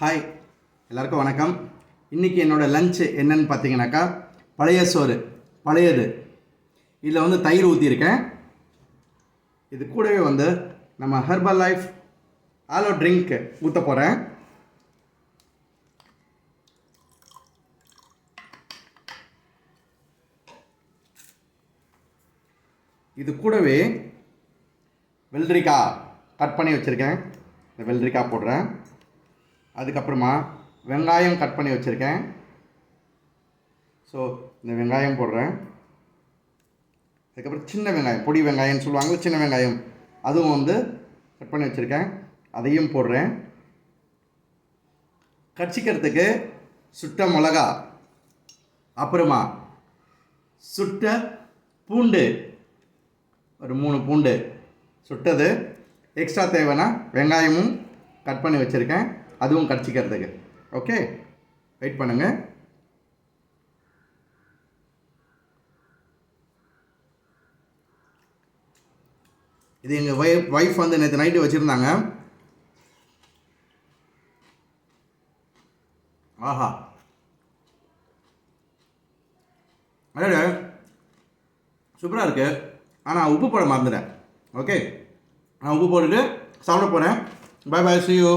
Hi எல்லாருக்கும் வணக்கம். இன்றைக்கி என்னோடய லஞ்சு என்னன்னு பார்த்தீங்கன்னாக்கா பழைய சோறு பழையது. இதில் வந்து தயிர் ஊற்றியிருக்கேன் இது கூடவே வந்து நம்ம ஹெர்பல் லைஃப் ஆலோ ட்ரிங்க் ஊற்ற போகிறேன் இது கூடவே வெள்ளரிக்காய் கட் பண்ணி வச்சுருக்கேன். இந்த வெள்ளரிக்காய் போடுறேன். அதுக்கப்புறமா வெங்காயம் கட் பண்ணி வச்சுருக்கேன். ஸோ இந்த வெங்காயம் போடுறேன். அதுக்கப்புறம் சின்ன வெங்காயம் பொடி வெங்காயம்னு சொல்லுவாங்க சின்ன வெங்காயம். அதுவும் வந்து கட் பண்ணி வச்சுருக்கேன். அதையும் போடுறேன். கடிச்சிக்கிறதுக்கு சுட்ட மிளகா அப்புறமா சுட்ட பூண்டு ஒரு மூணு பூண்டு சுட்டது. எக்ஸ்ட்ரா தேவைன்னா வெங்காயமும் கட் பண்ணி வச்சுருக்கேன். அதுவும் கிடச்சிக்கிறதுக்கு. ஓகே வெயிட் பண்ணுங்கள் இது எங்கள் ஒய் ஒய்ஃப் வந்து நேற்று நைட்டு வச்சுருந்தாங்க. ஆஹா. அதோட சூப்பராக இருக்குது ஆனால் உப்பு போட மறந்துட்டேன். ஓகே நான் உப்பு போட்டுட்டு சாப்பிட போகிறேன் பாய் பாய் சி யூ